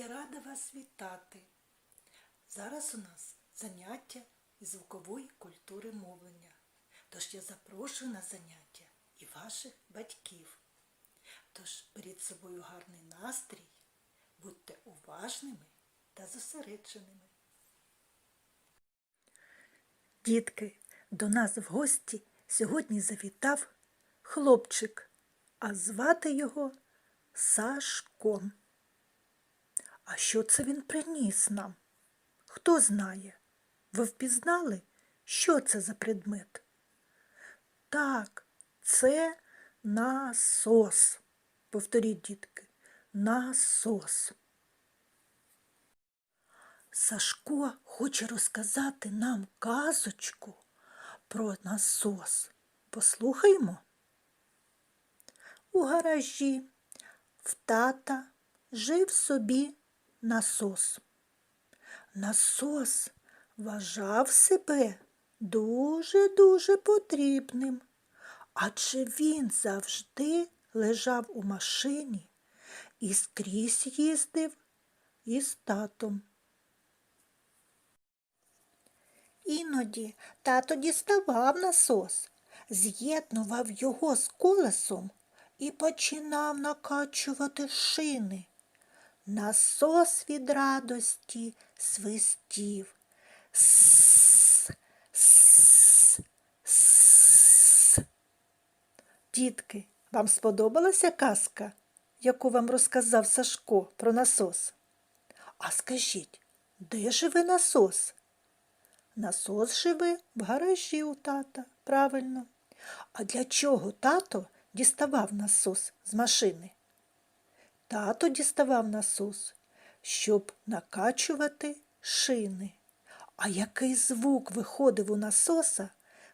Я рада вас вітати. Зараз у нас заняття із звукової культури мовлення. Тож я запрошую на заняття і ваших батьків. Тож беріть з собою гарний настрій, будьте уважними та зосередженими. Дітки, до нас в гості сьогодні завітав хлопчик, а звати його Сашком. А що це він приніс нам? Хто знає? Ви впізнали, що це за предмет? Так, це насос. Повторіть, дітки, насос. Сашко хоче розказати нам казочку про насос. Послухаймо. У гаражі в тата жив собі насос. Насос вважав себе дуже-дуже потрібним, адже він завжди лежав у машині і скрізь їздив із татом. Іноді тато діставав насос, з'єднував його з колесом і починав накачувати шини. Насос від радості свистів. С, с, с. Дітки, вам сподобалася казка, яку вам розказав Сашко про насос? А скажіть, де живе насос? Насос живе в гаражі у тата, правильно. А для чого тато діставав насос з машини? Тато діставав насос, щоб накачувати шини. А який звук виходив у насоса,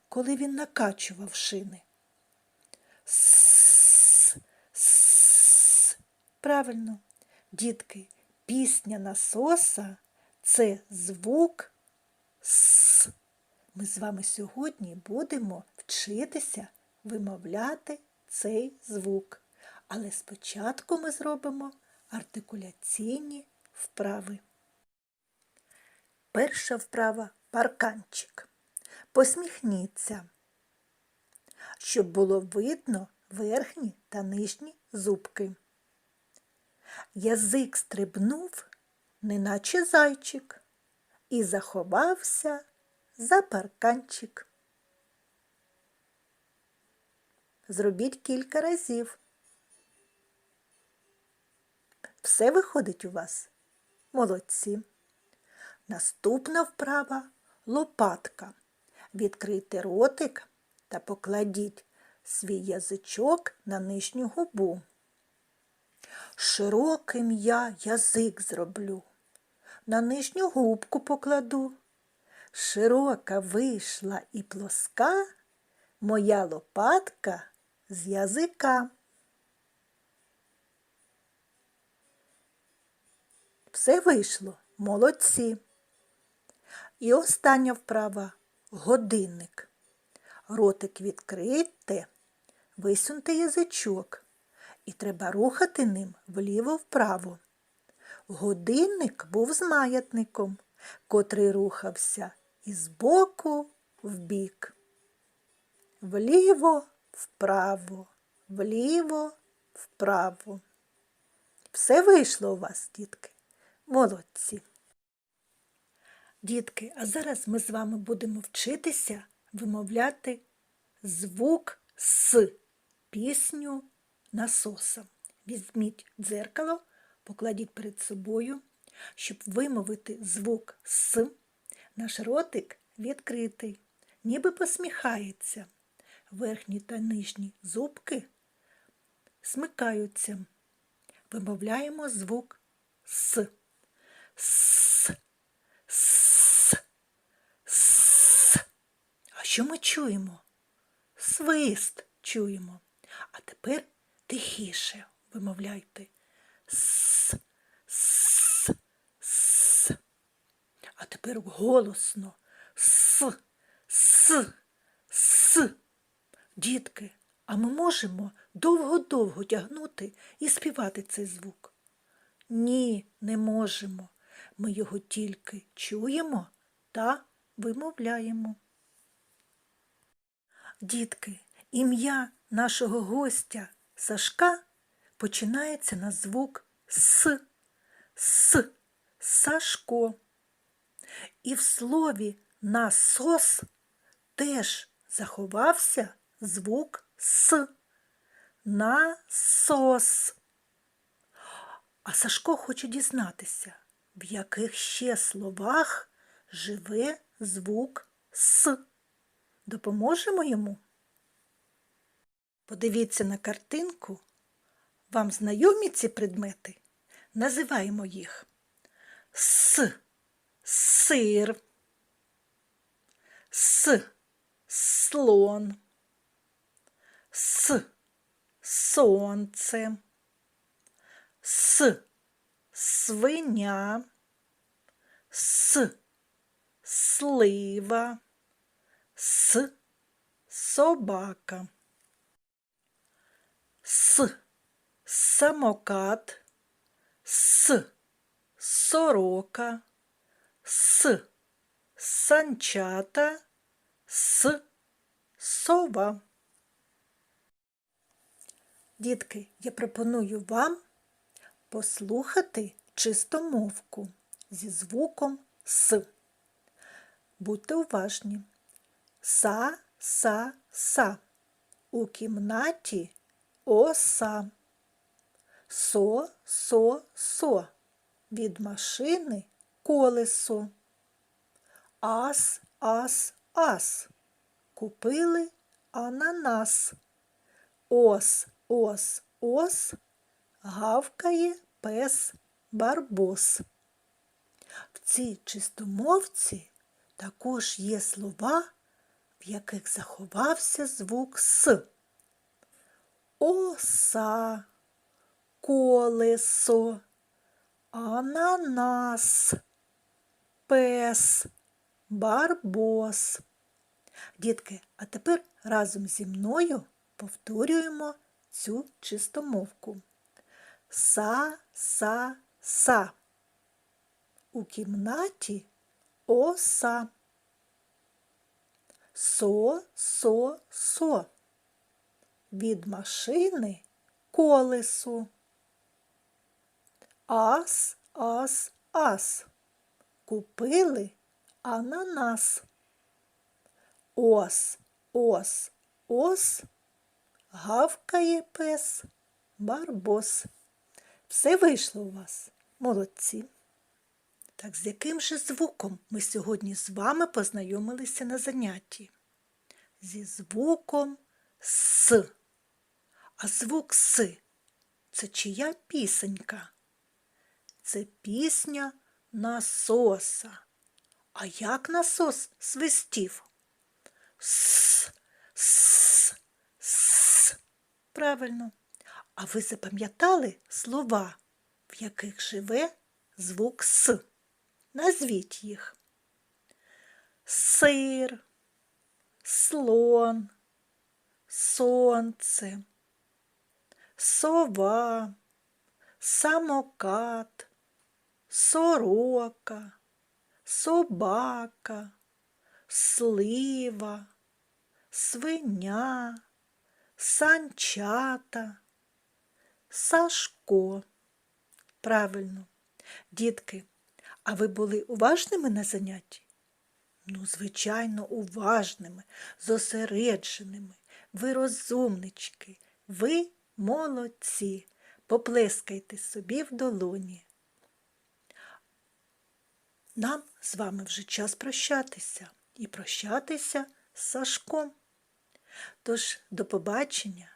коли він накачував шини? С. Правильно, дітки, пісня насоса це звук С. Ми з вами сьогодні будемо вчитися вимовляти цей звук. Але спочатку ми зробимо артикуляційні вправи. Перша вправа парканчик. Посміхніться, щоб було видно верхні та нижні зубки. Язик стрибнув, неначе зайчик, і заховався за парканчик. Зробіть кілька разів. Все виходить у вас? Молодці. Наступна вправа лопатка. Відкрийте ротик та покладіть свій язичок на нижню губу. Широким я язик зроблю, на нижню губку покладу. Широка вийшла і плоска моя лопатка з язика. Все вийшло, молодці. І остання вправа годинник. Ротик відкрийте, висуньте язичок, і треба рухати ним вліво-вправо. Годинник був з маятником, котрий рухався із боку в бік. Вліво, вправо, вліво, вправо. Все вийшло у вас, дітки. Молодці. Дітки, а зараз ми з вами будемо вчитися вимовляти звук С, пісню насоса. Візьміть дзеркало, покладіть перед собою, щоб вимовити звук С, наш ротик відкритий, ніби посміхається. Верхні та нижні зубки смикаються. Вимовляємо звук С. С. С. С. А що ми чуємо? Свист чуємо. А тепер тихіше вимовляйте. С. С. С. А тепер голосно. С. С. С. Дітки, а ми можемо довго-довго тягнути і співати цей звук. Ні, не можемо. Ми його тільки чуємо та вимовляємо. Дітки, ім'я нашого гостя Сашка починається на звук С. С. Сашко. І в слові насос теж заховався звук С. Насос. А Сашко хоче дізнатися, в яких ще словах живе звук С. Допоможемо йому? Подивіться на картинку. Вам знайомі ці предмети? Називаємо їх С. Сир. С. Слон. С. Сонце. С. Свиня. С. Слива. С. Собака. С. Самокат. С. Сорока. С. Санчата. С. Сова. Дітки, я пропоную вам послухати чистомовку зі звуком С. Будьте уважні. Са, са, са. У кімнаті оса. Со, со, со. Від машини колесо. Ас, ас, ас. Купили ананас. Ос, ос, ос. Гавкає пес барбос. В цій чистомовці також є слова, в яких заховався звук С. Оса, колесо, ананас, пес, барбос. Дітки, а тепер разом зі мною повторюємо цю чистомовку. Са, са, са. У кімнаті оса. Со, со, со. Від машини колесо. Ас, ас, ас. Купили ананас. Ос, ос, ос. Гавкає пес барбос. Все вийшло у вас, молодці. Так з яким же звуком ми сьогодні з вами познайомилися на занятті? Зі звуком С. А звук С це чия пісенька? Це пісня насоса. А як насос свистів? С, с, с. Правильно. А ви запам'ятали слова, в яких живе звук С? Назвіть їх. Сир, слон, сонце, сова, самокат, сорока, собака, слива, свиня, санчата, Сашко. Правильно, дітки, а ви були уважними на занятті? Ну, звичайно, уважними, зосередженими. Ви розумнички, ви молодці. Поплескайте собі в долоні. Нам з вами вже час прощатися і прощатися з Сашком. Тож, до побачення,